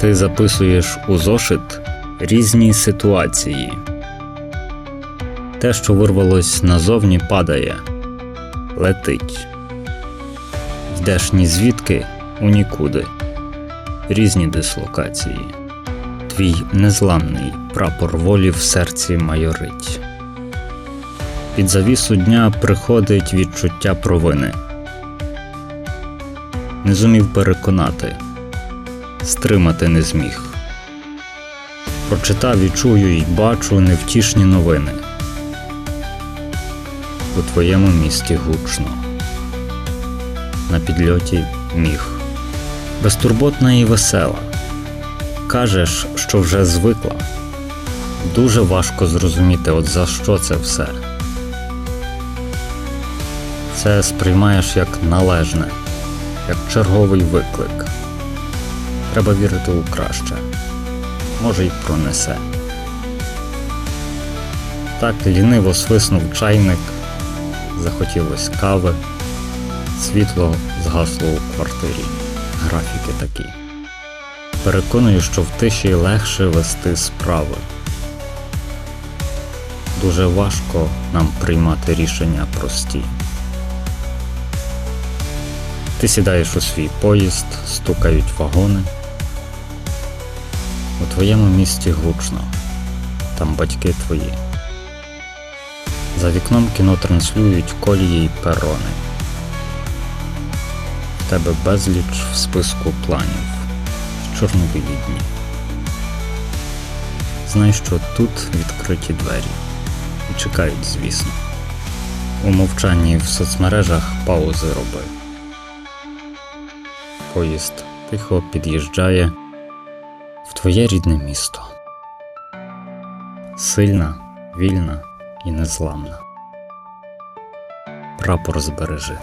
Ти записуєш у зошит різні ситуації. Те, що вирвалось назовні, падає, летить. Йдеш ні звідки у нікуди. Різні дислокації. Твій незламний прапор волі в серці майорить. Під завісу дня приходить відчуття провини. Не зумів переконати, стримати не зміг. Прочитав і чую і бачу невтішні новини. У твоєму місті гучно. На підльоті міг. Безтурботна і весела. Кажеш, що вже звикла. Дуже важко зрозуміти, от за що це все. Це сприймаєш як належне, як черговий виклик. Треба вірити у краще. Може, й пронесе. Так ліниво свиснув чайник, захотілось кави, світло згасло у квартирі. Графіки такі. Переконую, що в тиші легше вести справи. Дуже важко нам приймати рішення прості. Ти сідаєш у свій поїзд, стукають вагони. У твоєму місті гучно, там батьки твої. За вікном кіно транслюють колії й перони. В тебе безліч в списку планів, чорновілі дні. Знай, що тут відкриті двері і чекають, звісно. У мовчанні в соцмережах паузи роби. Поїзд тихо під'їжджає в твоє рідне місто. Сильна, вільна і незламна. Прапор збережи.